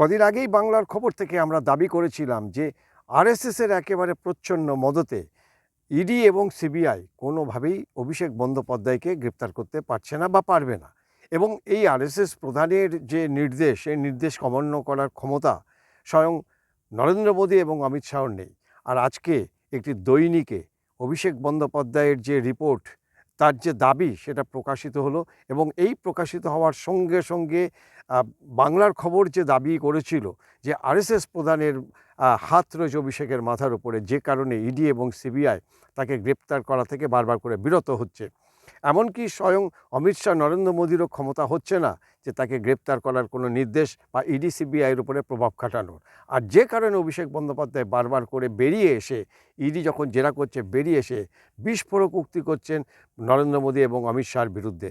কদিন আগেই বাংলার খবর থেকে আমরা দাবি করেছিলাম যে আরএসএসের একেবারে প্রচ্ছন্ন মদতে ইডি এবং সিবিআই কোনোভাবেই অভিষেক বন্দ্যোপাধ্যায়কে গ্রেপ্তার করতে পারছে না বা পারবে না। এবং এই আরএসএস প্রধানের যে নির্দেশ, এই নির্দেশ অমান্য করার ক্ষমতা স্বয়ং নরেন্দ্র মোদী এবং অমিত শাহর নেই। আর আজকে একটি দৈনিকে অভিষেক বন্দ্যোপাধ্যায়ের যে রিপোর্ট তার যে দাবি সেটা প্রকাশিত হলো এবং এই প্রকাশিত হওয়ার সঙ্গে সঙ্গে বাংলার খবর যে দাবি করেছিল যে আরএসএস প্রধানের হাত রয়েছে অভিষেকের মাথার উপরে, যে কারণে ইডি এবং সিবিআই তাকে গ্রেপ্তার করা থেকে বারবার করে বিরত হচ্ছে। এমনকি স্বয়ং অমিত শাহ, নরেন্দ্র মোদীরও ক্ষমতা হচ্ছে না যে তাকে গ্রেপ্তার করার কোনো নির্দেশ বা ইডি সিবিআইয়ের উপরে প্রভাব খাটানোর। আর যে কারণে অভিষেক বন্দ্যোপাধ্যায় বারবার করে বেরিয়ে এসে ইডি যখন জেরা করছে, বেরিয়ে এসে বিস্ফোরক উক্তি করছেন নরেন্দ্র মোদী এবং অমিত শাহর বিরুদ্ধে।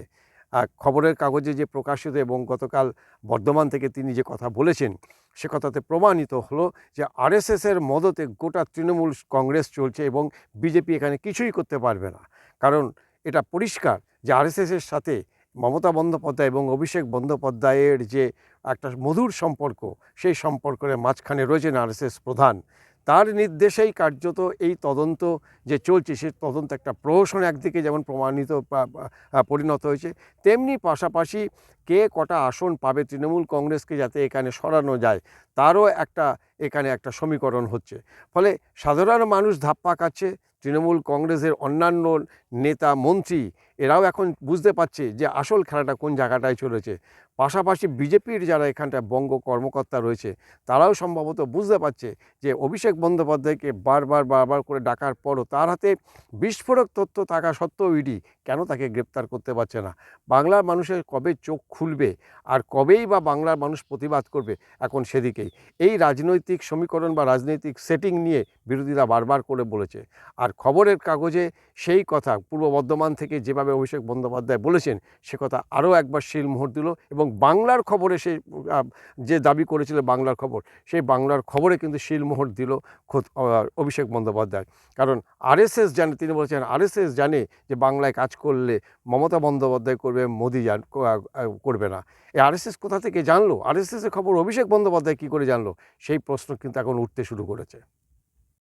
আর খবরের কাগজে যে প্রকাশিত এবং গতকাল বর্ধমান থেকে তিনি যে কথা বলেছেন, সে কথাতে প্রমাণিত হলো যে আরএসএসের মদতে গোটা তৃণমূল কংগ্রেস চলছে এবং বিজেপি এখানে কিছুই করতে পারবে না। কারণ এটা পরিষ্কার যে আরএসএসের সাথে মমতা বন্দ্যোপাধ্যায় এবং অভিষেক বন্দ্যোপাধ্যায়ের যে একটা মধুর সম্পর্ক, সেই সম্পর্কের মাঝখানে রয়েছেন আরএসএস প্রধান। তার নির্দেশেই কার্যত এই তদন্ত যে চলছে, সে তদন্ত একটা প্রহসন একদিকে যেমন প্রমাণিত পরিণত হয়েছে, তেমনি পাশাপাশি কে কটা আসন পাবে তৃণমূল কংগ্রেসকে যাতে এখানে সরানো যায় তারও একটা, এখানে একটা সমীকরণ হচ্ছে। ফলে সাধারণ মানুষ ধাপ্পা খাচ্ছে তৃণমূল কংগ্রেসের অন্যান্য নেতা, মন্ত্রী, এরাও এখন বুঝতে পারছে যে আসল খেলাটা কোন জায়গাটায় চলেছে। পাশাপাশি বিজেপির যারা এখানটায় বঙ্গ কর্মকর্তা রয়েছে, তারাও সম্ভবত বুঝতে পারছে যে অভিষেক বন্দ্যোপাধ্যায়কে বারবার বারবার করে ডাকার পরও তার হাতে বিস্ফোরক তথ্য থাকা সত্ত্বেও ইডি কেন তাকে গ্রেপ্তার করতে পারছে না? বাংলার মানুষের কবে চোখ খুলবে? আর কবেই বা বাংলার মানুষ প্রতিবাদ করবে? এখন সেদিকেই। এই রাজনৈতিক সমীকরণ বা রাজনৈতিক সেটিং নিয়ে বিরোধীরা বারবার করে বলেছে। আর খবরের কাগজে সেই কথা পূর্ব বর্ধমান থেকে যেভাবে অভিষেক বন্দ্যোপাধ্যায় বলেছেন, সে কথা আরও একবার শিলমোহর দিল এবং বাংলার খবরে সে যে দাবি করেছিল বাংলার খবর, সেই বাংলার খবরে কিন্তু শিলমোহর দিল খোদ অভিষেক বন্দ্যোপাধ্যায়। কারণ আরএসএস জানে, তিনি বলেছেন আরএসএস জানে যে বাংলায় কাজ করলে মমতা বন্দ্যোপাধ্যায় করবে, মোদী করবে না। এই আরএসএস কোথা থেকে জানলো? আরএসএসের খবর অভিষেক বন্দ্যোপাধ্যায় কী করে জানলো সেই প্রশ্ন কিন্তু এখন উঠতে শুরু করেছে।